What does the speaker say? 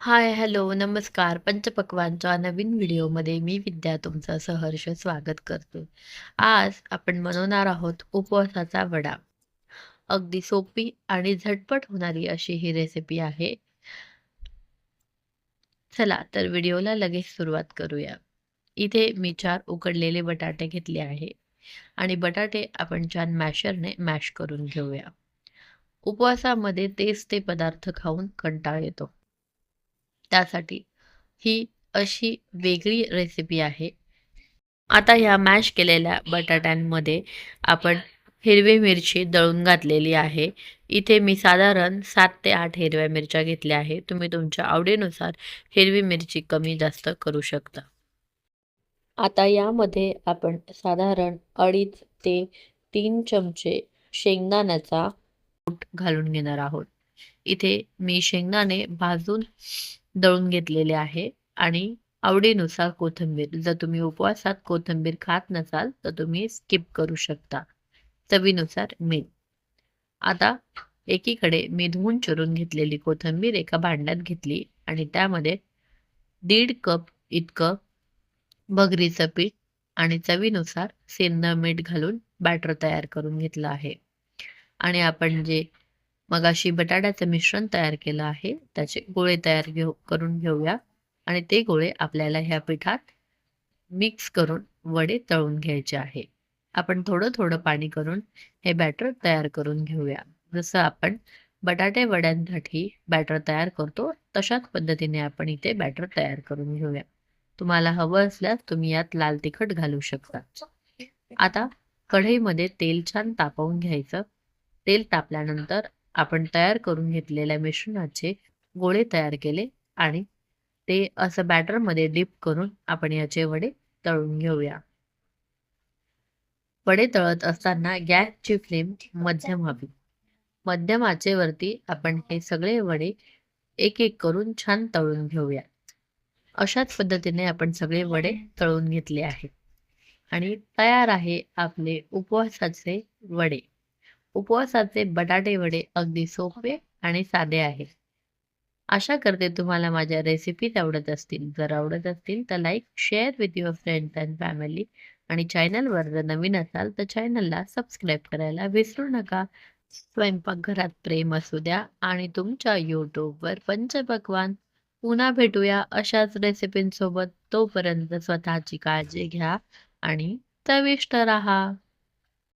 हाय, hello, नमस्कार. पंचपक्वांच्या नवीन व्हिडिओमध्ये मी विद्या तुमचं सहर्ष स्वागत करतो आज आपण बनवणार आहोत उपवासाचा वडा. अगदी सोपी आणि झटपट होणारी अशी ही रेसिपी आहे. चला तर व्हिडिओला लगेच सुरुवात करूया. इथे मी चार उकडलेले बटाटे घेतले आहे आणि बटाटे आपण छान मॅशरने मॅश करून घेऊया. उपवासामध्ये तेच ते पदार्थ खाऊन कंटाळ येतो. त्यासाठी ही अशी वेगळी रेसिपी आहे. आता ह्या मॅश केलेल्या बटाट्यांमध्ये आपण हिरवी मिरची दळून घातलेली आहे. इथे मी साधारण सात ते आठ हिरव्या मिरच्या घेतल्या आहे. तुम्ही तुमच्या आवडीनुसार हिरवी मिरची कमी जास्त करू शकता. आता यामध्ये आपण साधारण 2.5 ते तीन चमचे शेंगदाण्याचा कूट घालून घेणार आहोत. इथे मी शेंगदाणे भाजून दळून घेतलेले आहे आणि आवडीनुसार कोथिंबीर. जर तुम्ही उपवासात कोथिंबीर खात नसाल तर तुम्ही स्किप करू शकता. चवीनुसार मीठ. आता एकीकडे मी धुवून चिरून घेतलेली कोथिंबीर एका भांड्यात घेतली आणि त्यामध्ये दीड कप इतकं भगरीचं पीठ आणि चवीनुसार सेंद मीठ घालून बॅटर तयार करून घेतलं आहे. आणि आपण जे मगाशी बटाट्याचं मिश्रण तयार केलं आहे त्याचे गोळे तयार घेऊ करून घेऊया आणि ते गोळे आपल्याला ह्या पिठात मिक्स करून वडे तळून घ्यायचे आहे. आपण थोडं-थोडं पाणी करून हे बॅटर तयार करून घेऊया. जसं आपण बटाटे वड्यांसाठी बॅटर तयार करतो तशाच पद्धतीने आपण इथे बॅटर तयार करून घेऊया. तुम्हाला हवं असल्यास तुम्ही यात लाल तिखट घालू शकता. आता कढईमध्ये तेल छान तापवून घ्यायचं. तेल तापल्यानंतर आपण तयार करून घेतलेल्या मिश्रणाचे गोळे तयार केले आणि ते असं बॅटरमध्ये डिप करून आपण याचे वडे तळून घेऊया. वडे तळत असताना गॅसची फ्लेम मध्यम हवी. मध्यम आचेवरती आपण हे सगळे वडे एक-एक करून छान तळून घेऊया. अशाच पद्धतीने आपण सगळे वडे तळून घेतले आहेत. आणि तयार आहे आपले उपवासाचे वडे. उपवासाचे बटाटे वडे अगदी सोपे आणि साधे आहेत. आशा करते तुम्हाला माझ्या रेसिपीज आवडत असतील. जर आवडत असतील तर like, share with your friends and family आणि चॅनलवर जर नवीन असाल तर चॅनलला सबस्क्राईब करायला विसरू नका. स्वयंपाकघरात प्रेम असू द्या आणि तुमच्या YouTubeवर पंचपक्वान्न. पुन्हा भेटूया अशाच रेसिपींसोबत. तोपर्यंत स्वतःची काळजी घ्या आणि चविष्ट राहा.